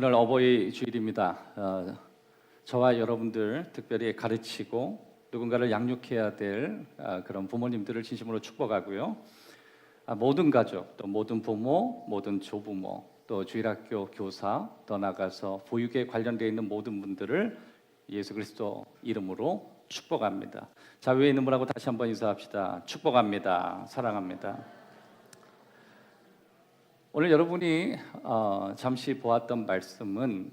오늘 어버이 주일입니다. 어, 저와 여러분들 특별히 가르치고 누군가를 양육해야 될 아, 그런 부모님들을 진심으로 축복하고요. 아, 모든 가족, 또 모든 부모, 모든 조부모, 또 주일학교 교사, 더 나가서 보육에 관련되어 있는 모든 분들을 예수 그리스도 이름으로 축복합니다. 자 위에 있는 분하고 다시 한번 인사합시다. 축복합니다. 사랑합니다. 오늘 여러분이 어, 잠시 보았던 말씀은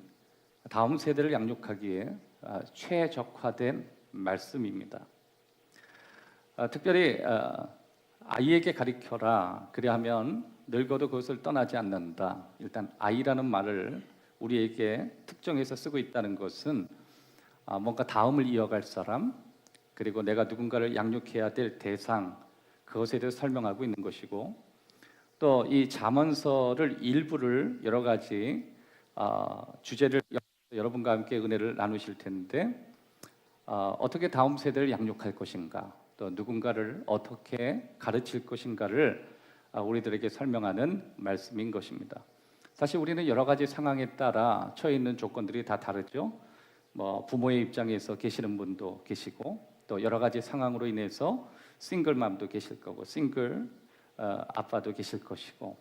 다음 세대를 양육하기에 아, 최적화된 말씀입니다. 아, 특별히 아, 아이에게 가르쳐라 그리하면 늙어도 그것을 떠나지 않는다. 일단 아이라는 말을 우리에게 특정해서 쓰고 있다는 것은 아, 뭔가 다음을 이어갈 사람 그리고 내가 누군가를 양육해야 될 대상 그것에 대해 설명하고 있는 것이고 또이 잠언서를 일부를 여러 가지 어, 주제를 여러분과 함께 은혜를 나누실 텐데 어, 어떻게 다음 세대를 양육할 것인가 또 누군가를 어떻게 가르칠 것인가를 아, 우리들에게 설명하는 말씀인 것입니다. 사실 우리는 여러 가지 상황에 따라 처해 있는 조건들이 다 다르죠. 뭐 부모의 입장에서 계시는 분도 계시고 또 여러 가지 상황으로 인해서 싱글맘도 계실 거고 싱글 어, 아빠도 계실 것이고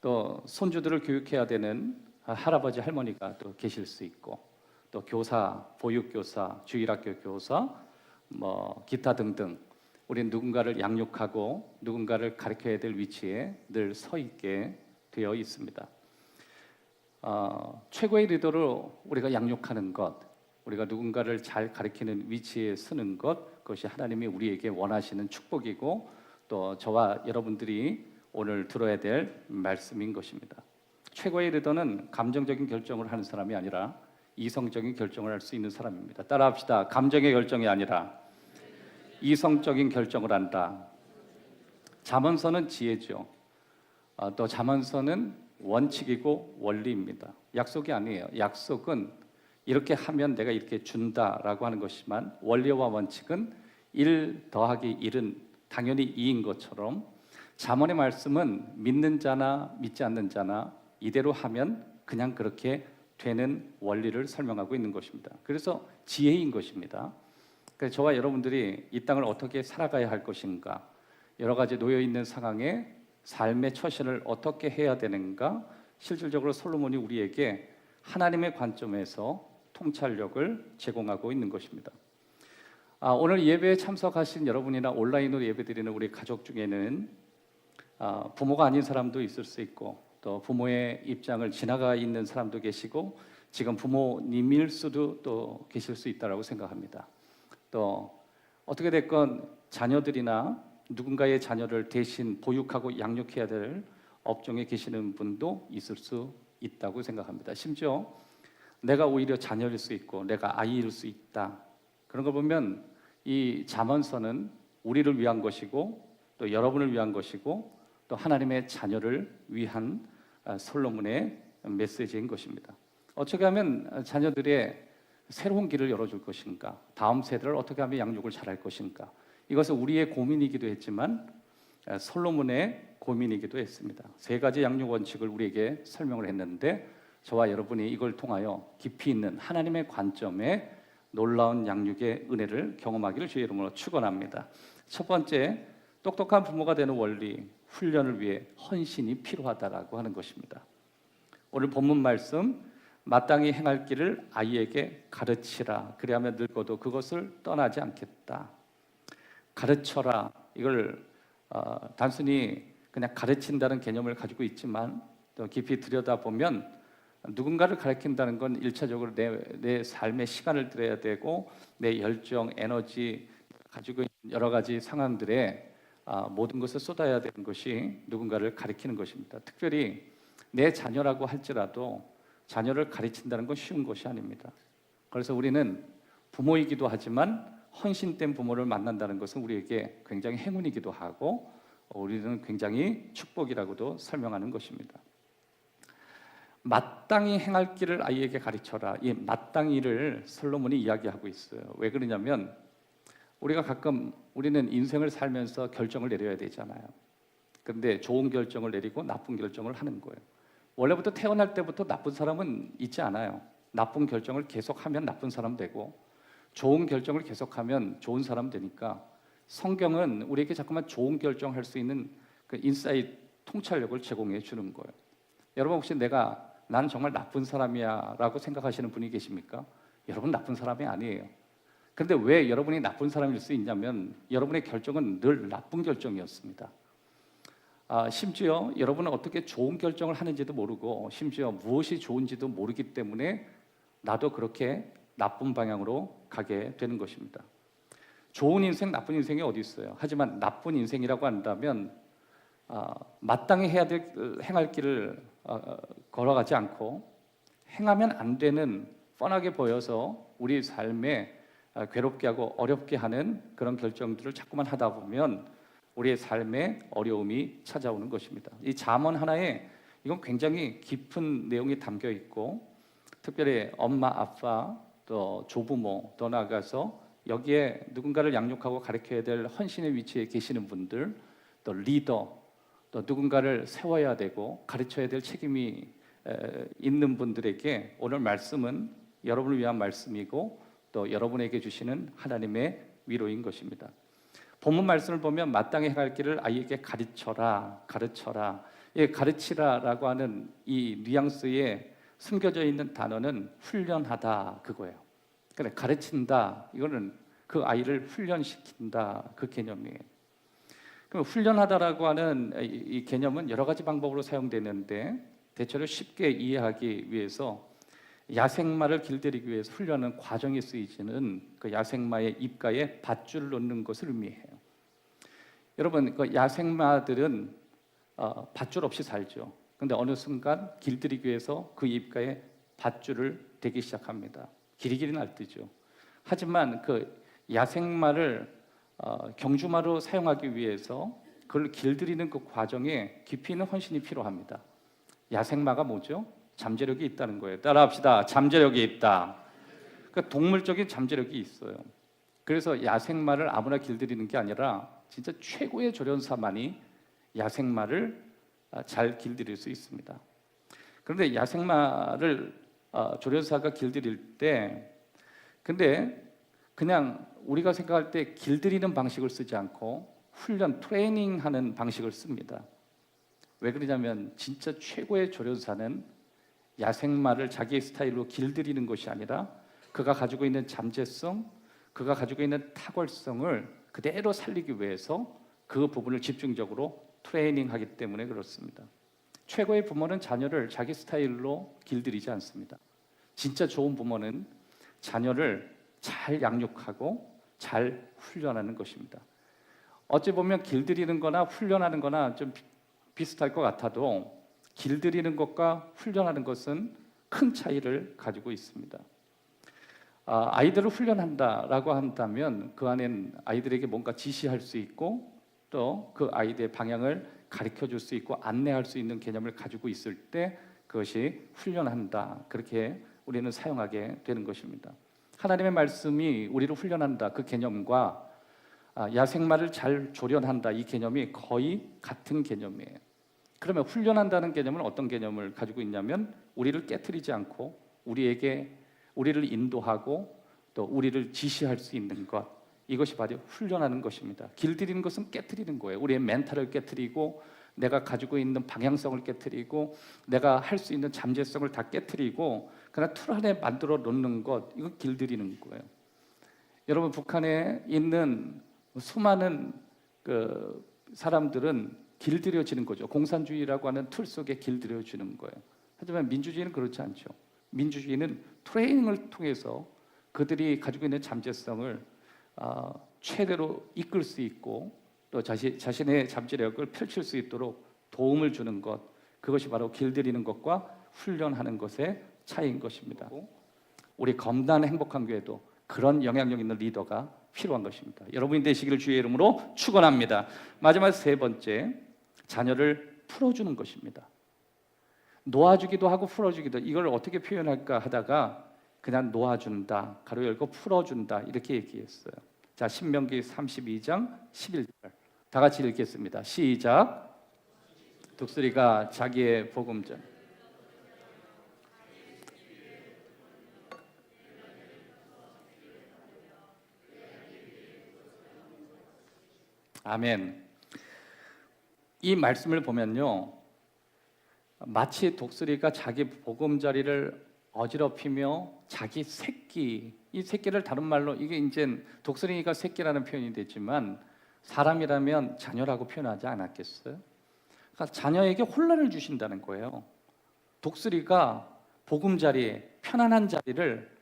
또 손주들을 교육해야 되는 할아버지 할머니가 또 계실 수 있고 또 교사, 보육교사, 주일학교 교사, 뭐 기타 등등 우리 누군가를 양육하고 누군가를 가르쳐야 될 위치에 늘 서 있게 되어 있습니다. 어, 최고의 리더로 우리가 양육하는 것, 우리가 누군가를 잘 가르치는 위치에 서는 것, 그것이 하나님이 우리에게 원하시는 축복이고 또 저와 여러분들이 오늘 들어야 될 말씀인 것입니다. 최고의 리더는 감정적인 결정을 하는 사람이 아니라 이성적인 결정을 할 수 있는 사람입니다. 따라합시다. 감정의 결정이 아니라 이성적인 결정을 한다. 자문서는 지혜죠. 아, 또 자문서는 원칙이고 원리입니다. 약속이 아니에요. 약속은 이렇게 하면 내가 이렇게 준다라고 하는 것이지만 원리와 원칙은 1 더하기 1은 당연히 2인 것처럼 자문의 말씀은 믿는 자나 믿지 않는 자나 이대로 하면 그냥 그렇게 되는 원리를 설명하고 있는 것입니다. 그래서 지혜인 것입니다. 그래서 저와 여러분들이 이 땅을 어떻게 살아가야 할 것인가, 여러 가지 놓여 있는 상황에 삶의 처신을 어떻게 해야 되는가, 실질적으로 솔로몬이 우리에게 하나님의 관점에서 통찰력을 제공하고 있는 것입니다. 아, 오늘 예배에 참석하신 여러분이나 온라인으로 예배드리는 우리 가족 중에는 아, 부모가 아닌 사람도 있을 수 있고 또 부모의 입장을 지나가 있는 사람도 계시고 지금 부모님일 수도 또 계실 수 있다라고 생각합니다. 또 어떻게 됐건 자녀들이나 누군가의 자녀를 대신 보육하고 양육해야 될 업종에 계시는 분도 있을 수 있다고 생각합니다. 심지어 내가 오히려 자녀일 수 있고 내가 아이일 수 있다. 그런 걸 보면 이 잠언서는 우리를 위한 것이고 또 여러분을 위한 것이고 또 하나님의 자녀를 위한 아, 솔로몬의 메시지인 것입니다. 어떻게 하면 자녀들의 새로운 길을 열어줄 것인가? 다음 세대를 어떻게 하면 양육을 잘할 것인가? 이것은 우리의 고민이기도 했지만 아, 솔로몬의 고민이기도 했습니다. 세 가지 양육 원칙을 우리에게 설명을 했는데 저와 여러분이 이걸 통하여 깊이 있는 하나님의 관점에 놀라운 양육의 은혜를 경험하기를 주의 이름으로 축원합니다. 첫 번째, 똑똑한 부모가 되는 원리 훈련을 위해 헌신이 필요하다라고 하는 것입니다. 오늘 본문 말씀 마땅히 행할 길을 아이에게 가르치라. 그리하면 늙어도 그것을 떠나지 않겠다. 가르쳐라. 이걸 어, 단순히 그냥 가르친다는 개념을 가지고 있지만 또 깊이 들여다 보면 누군가를 가르친다는 건 일차적으로 내, 내 삶의 시간을 들여야 되고 내 열정, 에너지 가지고 있는 여러 가지 상황들에 아, 모든 것을 쏟아야 되는 것이 누군가를 가리키는 것입니다. 특별히 내 자녀라고 할지라도 자녀를 가르친다는 건 쉬운 것이 아닙니다. 그래서 우리는 부모이기도 하지만 헌신된 부모를 만난다는 것은 우리에게 굉장히 행운이기도 하고 우리는 굉장히 축복이라고도 설명하는 것입니다. 마땅히 행할 길을 아이에게 가르쳐라. 이 마땅히를 솔로몬이 이야기하고 있어요. 왜 그러냐면 우리가 가끔 우리는 인생을 살면서 결정을 내려야 되잖아요. 그런데 좋은 결정을 내리고 나쁜 결정을 하는 거예요. 원래부터 태어날 때부터 나쁜 사람은 있지 않아요. 나쁜 결정을 계속하면 나쁜 사람 되고 좋은 결정을 계속하면 좋은 사람 되니까 성경은 우리에게 자꾸만 좋은 결정할 수 있는 그 인사이트 통찰력을 제공해 주는 거예요. 여러분 혹시 내가 나는 정말 나쁜 사람이야 라고 생각하시는 분이 계십니까? 여러분 나쁜 사람이 아니에요. 그런데 왜 여러분이 나쁜 사람일 수 있냐면 여러분의 결정은 늘 나쁜 결정이었습니다. 아, 심지어 여러분은 어떻게 좋은 결정을 하는지도 모르고 심지어 무엇이 좋은지도 모르기 때문에 나도 그렇게 나쁜 방향으로 가게 되는 것입니다. 좋은 인생, 나쁜 인생이 어디 있어요? 하지만 나쁜 인생이라고 한다면 아, 마땅히 해야 될 행할 길을 어, 어, 걸어가지 않고 행하면 안 되는 뻔하게 보여서 우리 삶에 아, 괴롭게 하고 어렵게 하는 그런 결정들을 자꾸만 하다 보면 우리의 삶에 어려움이 찾아오는 것입니다. 이 잠언 하나에 이건 굉장히 깊은 내용이 담겨 있고 특별히 엄마, 아빠, 또 조부모, 더 나아가서 여기에 누군가를 양육하고 가르쳐야 될 헌신의 위치에 계시는 분들, 또 리더, 또 누군가를 세워야 되고 가르쳐야 될 책임이 에, 있는 분들에게 오늘 말씀은 여러분을 위한 말씀이고 또 여러분에게 주시는 하나님의 위로인 것입니다. 본문 말씀을 보면 마땅히 행할 길을 아이에게 가르쳐라, 가르쳐라. 예, 가르치라라고 하는 이 뉘앙스에 숨겨져 있는 단어는 훈련하다 그거예요. 그래 가르친다 이거는 그 아이를 훈련시킨다 그 개념이에요. 그럼 훈련하다라고 하는 이, 이 개념은 여러 가지 방법으로 사용되는데 대체로 쉽게 이해하기 위해서 야생마를 길들이기 위해서 훈련하는 과정이 쓰이지는 그 야생마의 입가에 밧줄을 놓는 것을 의미해요. 여러분 그 야생마들은 어, 밧줄 없이 살죠. 근데 어느 순간 길들이기 위해서 그 입가에 밧줄을 대기 시작합니다. 길이길이 날뛰죠. 하지만 그 야생마를 어, 경주마로 사용하기 위해서 그걸 길들이는 그 과정에 깊이 있는 헌신이 필요합니다. 야생마가 뭐죠? 잠재력이 있다는 거예요. 따라합시다. 잠재력이 있다. 그러니까 동물적인 잠재력이 있어요. 그래서 야생마를 아무나 길들이는 게 아니라 진짜 최고의 조련사만이 야생마를 아, 잘 길들일 수 있습니다. 그런데 야생마를 어, 조련사가 길들일 때 근데 그냥 우리가 생각할 때 길들이는 방식을 쓰지 않고 훈련 트레이닝 하는 방식을 씁니다. 왜 그러냐면 진짜 최고의 조련사는 야생마를 자기의 스타일로 길들이는 것이 아니라 그가 가지고 있는 잠재성, 그가 가지고 있는 탁월성을 그대로 살리기 위해서 그 부분을 집중적으로 트레이닝하기 때문에 그렇습니다. 최고의 부모는 자녀를 자기 스타일로 길들이지 않습니다. 진짜 좋은 부모는 자녀를 잘 양육하고 잘 훈련하는 것입니다. 어찌 보면 길들이는 거나 훈련하는 거나 좀 비슷할 것 같아도 길들이는 것과 훈련하는 것은 큰 차이를 가지고 있습니다. 아, 아이들을 훈련한다라고 한다면 그 안엔 아이들에게 뭔가 지시할 수 있고 또 그 아이들의 방향을 가르쳐 줄 수 있고 안내할 수 있는 개념을 가지고 있을 때 그것이 훈련한다. 그렇게 우리는 사용하게 되는 것입니다. 하나님의 말씀이 우리를 훈련한다. 그 개념과 아, 야생마를 잘 조련한다. 이 개념이 거의 같은 개념이에요. 그러면 훈련한다는 개념은 어떤 개념을 가지고 있냐면 우리를 깨뜨리지 않고 우리에게 우리를 인도하고 또 우리를 지시할 수 있는 것 이것이 바로 훈련하는 것입니다. 길들이는 것은 깨뜨리는 거예요. 우리의 멘탈을 깨뜨리고 내가 가지고 있는 방향성을 깨뜨리고 내가 할 수 있는 잠재성을 다 깨뜨리고 그냥 틀 안에 만들어 놓는 것 이거 길들이는 거예요. 여러분 북한에 있는 수많은 그 사람들은 길들여지는 거죠. 공산주의라고 하는 틀 속에 길들여지는 거예요. 하지만 민주주의는 그렇지 않죠. 민주주의는 트레이닝을 통해서 그들이 가지고 있는 잠재성을 어, 최대로 이끌 수 있고 또 자신, 자신의 잠재력을 펼칠 수 있도록 도움을 주는 것 그것이 바로 길들이는 것과 훈련하는 것의 차이인 것입니다. 우리 검단 행복한 교회도 그런 영향력 있는 리더가 필요한 것입니다. 여러분이 되시기를 주의 이름으로 축원합니다. 마지막 세 번째 자녀를 풀어주는 것입니다. 놓아주기도 하고 풀어주기도 이걸 어떻게 표현할까 하다가 그냥 놓아준다 가로 열고 풀어준다 이렇게 얘기했어요. 자 신명기 32장 11절 다 같이 읽겠습니다. 시작. 독수리가 자기의 복음전. 아멘. 이 말씀을 보면요. 마치 독수리가 자기 복음 자리를 어지럽히며 자기 새끼 이 새끼를 다른 말로 이게 이제 독수리가 새끼라는 표현이 되지만 사람이라면 자녀라고 표현하지 않았겠어요? 그러니까 자녀에게 혼란을 주신다는 거예요. 독수리가 보금자리에 편안한 자리를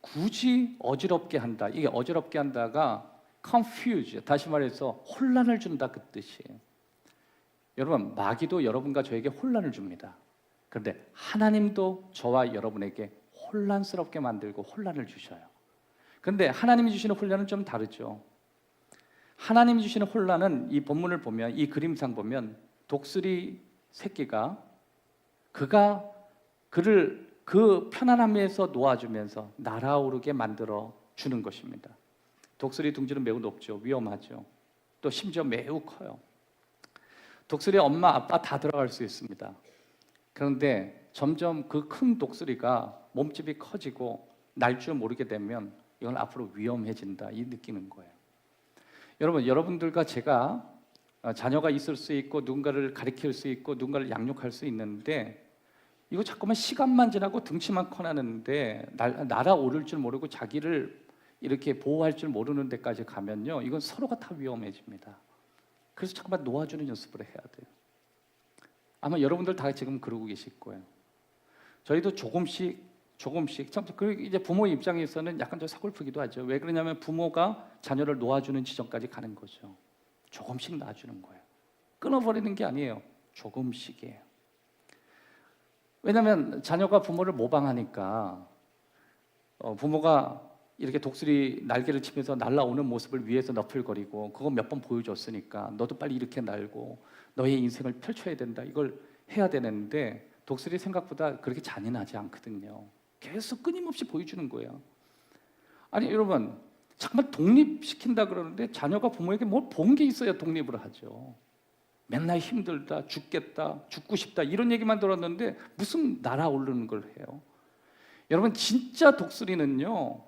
굳이 어지럽게 한다. 이게 어지럽게 한다가 confuse, 다시 말해서 혼란을 준다 그 뜻이에요. 여러분, 마귀도 여러분과 저에게 혼란을 줍니다. 그런데 하나님도 저와 여러분에게 혼란스럽게 만들고 혼란을 주셔요. 그런데 하나님이 주시는 혼란은 좀 다르죠. 하나님이 주시는 혼란은 이 본문을 보면 이 그림상 보면 독수리 새끼가 그가 그를 그 편안함에서 놓아주면서 날아오르게 만들어 주는 것입니다. 독수리 둥지는 매우 높죠. 위험하죠. 또 심지어 매우 커요. 독수리 엄마 아빠 다 들어갈 수 있습니다. 그런데 점점 그 큰 독수리가 몸집이 커지고 날 줄 모르게 되면 이건 앞으로 위험해진다 이 느끼는 거예요. 여러분 여러분들과 제가 어, 자녀가 있을 수 있고 누군가를 가리킬 수 있고 누군가를 양육할 수 있는데 이거 자꾸만 시간만 지나고 등치만 커나는데 날, 날아오를 줄 모르고 자기를 이렇게 보호할 줄 모르는 데까지 가면요 이건 서로가 다 위험해집니다. 그래서 자꾸만 놓아주는 연습을 해야 돼요. 아마 여러분들 다 지금 그러고 계실 거예요. 저희도 조금씩 조금씩 참그 이제 부모 입장에서는 약간 좀 서글프기도 하죠. 왜 그러냐면 부모가 자녀를 놓아주는 지점까지 가는 거죠. 조금씩 놔주는 거예요. 끊어버리는 게 아니에요. 조금씩이에요. 왜냐하면 자녀가 부모를 모방하니까 어, 부모가 이렇게 독수리 날개를 치면서 날아오는 모습을 위에서 너풀거리고 그거 몇 번 보여줬으니까 너도 빨리 이렇게 날고 너의 인생을 펼쳐야 된다. 이걸 해야 되는데 독수리 생각보다 그렇게 잔인하지 않거든요. 계속 끊임없이 보여주는 거예요. 아니 여러분 정말 독립시킨다 그러는데 자녀가 부모에게 뭘 본 게 있어야 독립을 하죠. 맨날 힘들다, 죽겠다, 죽고 싶다 이런 얘기만 들었는데 무슨 날아오르는 걸 해요. 여러분 진짜 독수리는요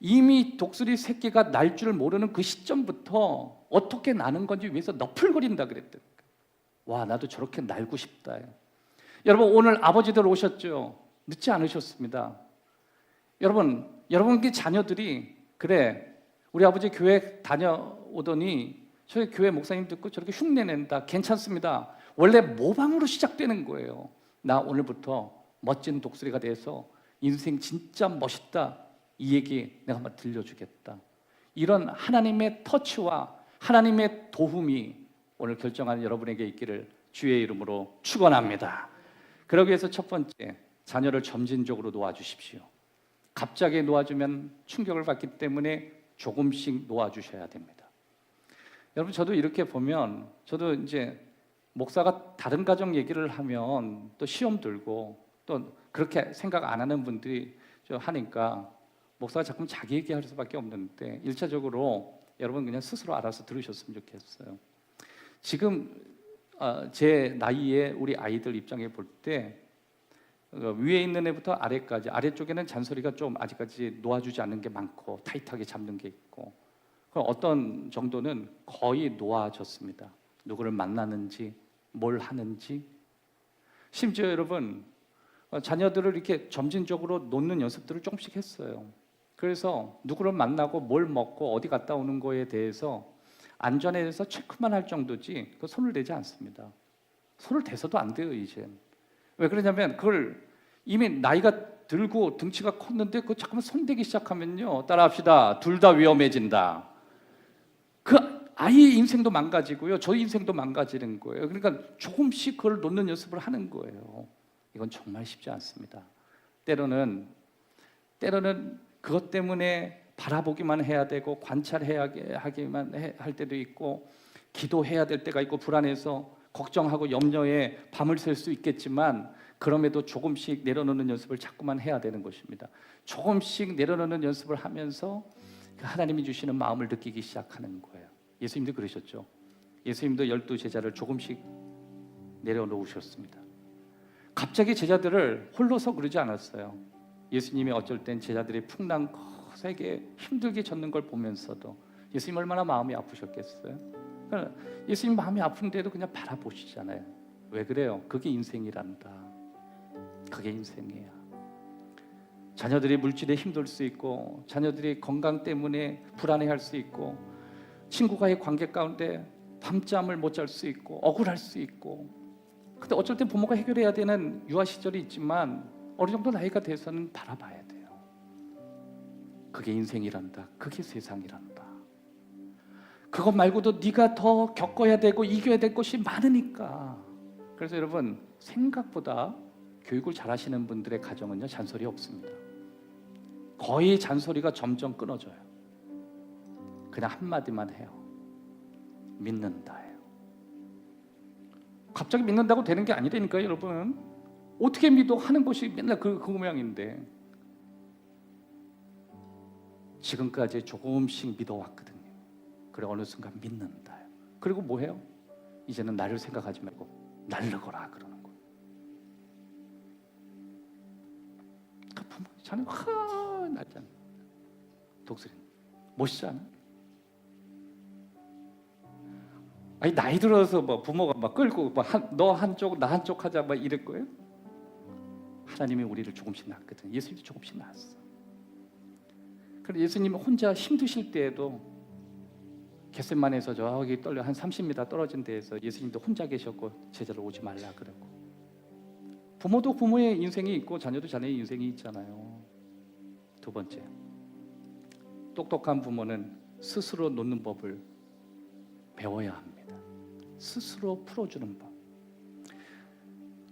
이미 독수리 새끼가 날 줄 모르는 그 시점부터 어떻게 나는 건지 위해서 너풀거린다 그랬대. 와 나도 저렇게 날고 싶다. 여러분 오늘 아버지들 오셨죠? 늦지 않으셨습니다. 여러분 여러분께 자녀들이 그래 우리 아버지 교회 다녀오더니 저희 교회 목사님 듣고 저렇게 흉내 낸다 괜찮습니다. 원래 모방으로 시작되는 거예요. 나 오늘부터 멋진 독수리가 돼서 인생 진짜 멋있다 이 얘기 내가 한번 들려주겠다. 이런 하나님의 터치와 하나님의 도움이 오늘 결정하는 여러분에게 있기를 주의 이름으로 축원합니다. 그러기 위해서 첫 번째 자녀를 점진적으로 놓아주십시오. 갑자기 놓아주면 충격을 받기 때문에 조금씩 놓아주셔야 됩니다. 여러분 저도 이렇게 보면 저도 이제 목사가 다른 가정 얘기를 하면 또 시험 들고 또 그렇게 생각 안 하는 분들이 하니까 목사가 자꾸 자기 얘기할 수밖에 없는데 일차적으로 여러분 그냥 스스로 알아서 들으셨으면 좋겠어요. 지금 어, 제 나이에 우리 아이들 입장에 볼때 어, 위에 있는 애부터 아래까지 아래쪽에는 잔소리가 좀 아직까지 놓아주지 않는 게 많고 타이트하게 잡는 게 있고 그럼 어떤 정도는 거의 놓아졌습니다. 누구를 만나는지 뭘 하는지 심지어 여러분 어, 자녀들을 이렇게 점진적으로 놓는 연습들을 조금씩 했어요. 그래서 누구를 만나고 뭘 먹고 어디 갔다 오는 거에 대해서 안전에 대해서 체크만 할 정도지 그 손을 대지 않습니다. 손을 대서도 안 돼요 이제. 왜 그러냐면 그걸 이미 나이가 들고 등치가 컸는데 그 잠깐만 손대기 시작하면요 따라합시다 둘 다 위험해진다. 그 아이의 인생도 망가지고요 저희 인생도 망가지는 거예요. 그러니까 조금씩 그걸 놓는 연습을 하는 거예요. 이건 정말 쉽지 않습니다. 때로는 때로는 그것 때문에 바라보기만 해야 되고 관찰해야기만 할 때도 있고 기도해야 될 때가 있고 불안해서 걱정하고 염려에 밤을 샐 수 있겠지만 그럼에도 조금씩 내려놓는 연습을 자꾸만 해야 되는 것입니다. 조금씩 내려놓는 연습을 하면서 그 하나님이 주시는 마음을 느끼기 시작하는 거예요. 예수님도 그러셨죠. 예수님도 열두 제자를 조금씩 내려놓으셨습니다. 갑자기 제자들을 홀로서 그러지 않았어요. 예수님이 어쩔 땐 제자들이 풍랑 거세게 힘들게 젖는 걸 보면서도 예수님 얼마나 마음이 아프셨겠어요? 그러니까 예수님 마음이 아픈데도 그냥 바라보시잖아요. 왜 그래요? 그게 인생이란다. 그게 인생이야. 자녀들이 물질에 힘들 수 있고 자녀들이 건강 때문에 불안해할 수 있고 친구와의 관계 가운데 밤잠을 못 잘 수 있고 억울할 수 있고 근데 어쩔 때 부모가 해결해야 되는 유아 시절이 있지만 어느 정도 나이가 돼서는 바라봐야 돼요. 그게 인생이란다. 그게 세상이란다. 그것 말고도 네가 더 겪어야 되고 이겨야 될 것이 많으니까. 그래서 여러분 생각보다 교육을 잘하시는 분들의 가정은요 잔소리 없습니다. 거의 잔소리가 점점 끊어져요. 그냥 한 마디만 해요. 믿는다예요. 갑자기 믿는다고 되는 게 아니라니까요, 여러분. 어떻게 믿어 하는 것이 맨날 그, 그 모양인데 지금까지 조금씩 믿어왔거든요. 그래 어느 순간 믿는다. 그리고 뭐 해요? 이제는 나를 생각하지 말고 날르거라 그러는. 그 부모 자네 하 날잖아. 독수리 멋있지 않아? 아니 나이 들어서 뭐 부모가 막 끌고 뭐너 한쪽 나 한쪽 하자 막 이럴 거예요? 하나님이 우리를 조금씩 낳거든. 예수님도 조금씩 낳았어. 그래 예수님 혼자 힘드실 때에도 겟셋만에서 저기 떨려 한 30m 떨어진 데에서 예수님도 혼자 계셨고 제자로 오지 말라 그러고 부모도 부모의 인생이 있고 자녀도 자녀의 인생이 있잖아요. 두 번째 똑똑한 부모는 스스로 놓는 법을 배워야 합니다. 스스로 풀어주는 법.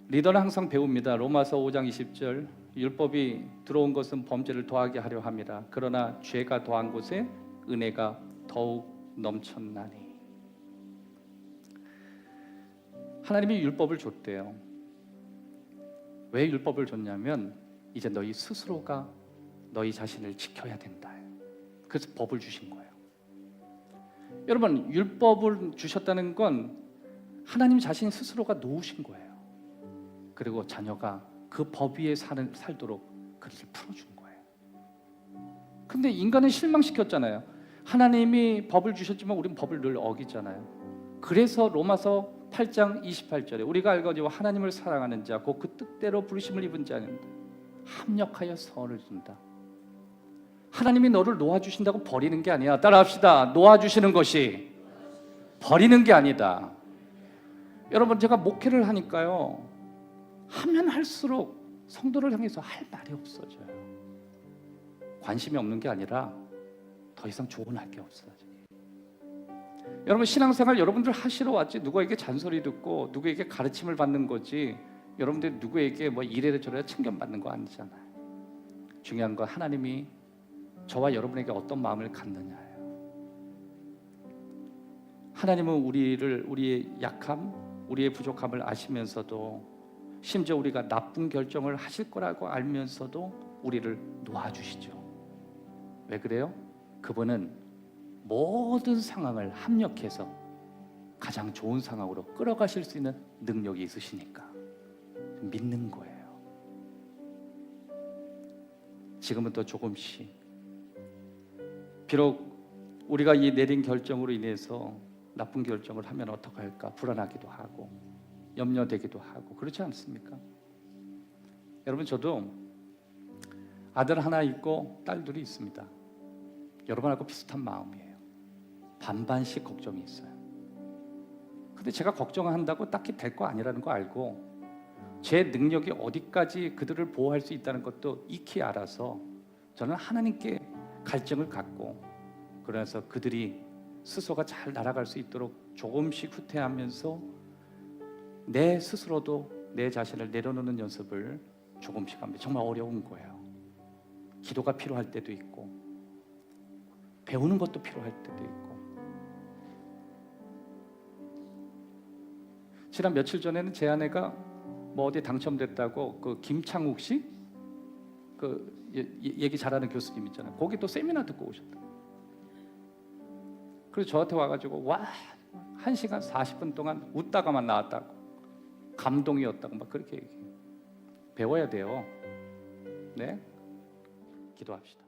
리더는 항상 배웁니다. 로마서 5장 20절 율법이 들어온 것은 범죄를 더하게 하려 함이라. 그러나 죄가 더한 곳에 은혜가 더욱 넘쳤나니. 하나님이 율법을 줬대요. 왜 율법을 줬냐면 이제 너희 스스로가 너희 자신을 지켜야 된다. 그래서 법을 주신 거예요. 여러분 율법을 주셨다는 건 하나님 자신 스스로가 놓으신 거예요. 그리고 자녀가 그 법 위에 살도록 그것을 풀어준 거예요. 근데 인간은 실망시켰잖아요. 하나님이 법을 주셨지만 우리는 법을 늘 어기잖아요. 그래서 로마서 8장 28절에 우리가 알거니와 하나님을 사랑하는 자, 곧 그 뜻대로 부르심을 입은 자는 합력하여 선을 준다. 하나님이 너를 놓아 주신다고 버리는 게 아니야. 따라합시다. 놓아 주시는 것이 버리는 게 아니다. 여러분 제가 목회를 하니까요. 하면 할수록 성도를 향해서 할 말이 없어져요. 관심이 없는 게 아니라 더 이상 조언할 게 없어져요. 여러분 신앙생활 여러분들 하시러 왔지 누구에게 잔소리 듣고 누구에게 가르침을 받는 거지 여러분들 누구에게 뭐 이래라 저래라 챙겨받는 거 아니잖아요. 중요한 건 하나님이 저와 여러분에게 어떤 마음을 갖느냐예요. 하나님은 우리를 우리의 약함, 우리의 부족함을 아시면서도 심지어 우리가 나쁜 결정을 하실 거라고 알면서도 우리를 놓아주시죠. 왜 그래요? 그분은 모든 상황을 합력해서 가장 좋은 상황으로 끌어가실 수 있는 능력이 있으시니까 믿는 거예요. 지금은 또 조금씩 비록 우리가 이 내린 결정으로 인해서 나쁜 결정을 하면 어떡할까 불안하기도 하고 염려되기도 하고 그렇지 않습니까? 여러분 저도 아들 하나 있고 딸 둘이 있습니다. 여러분하고 비슷한 마음이에요. 반반씩 걱정이 있어요. 근데 제가 걱정한다고 딱히 될 거 아니라는 거 알고 제 능력이 어디까지 그들을 보호할 수 있다는 것도 익히 알아서 저는 하나님께 갈증을 갖고 그래서 그들이 스스로가 잘 날아갈 수 있도록 조금씩 후퇴하면서 내 스스로도 내 자신을 내려놓는 연습을 조금씩 합니다. 정말 어려운 거예요. 기도가 필요할 때도 있고 배우는 것도 필요할 때도 있고 지난 며칠 전에는 제 아내가 뭐 어디 당첨됐다고 그 김창욱 씨그 얘기 잘하는 교수님 있잖아요. 거기 또 세미나 듣고 오셨다. 그래서 저한테 와가지고 와 한 시간 40분 동안 웃다가만 나왔다고 감동이었다고 막 그렇게 얘기해요. 배워야 돼요. 네, 기도합시다.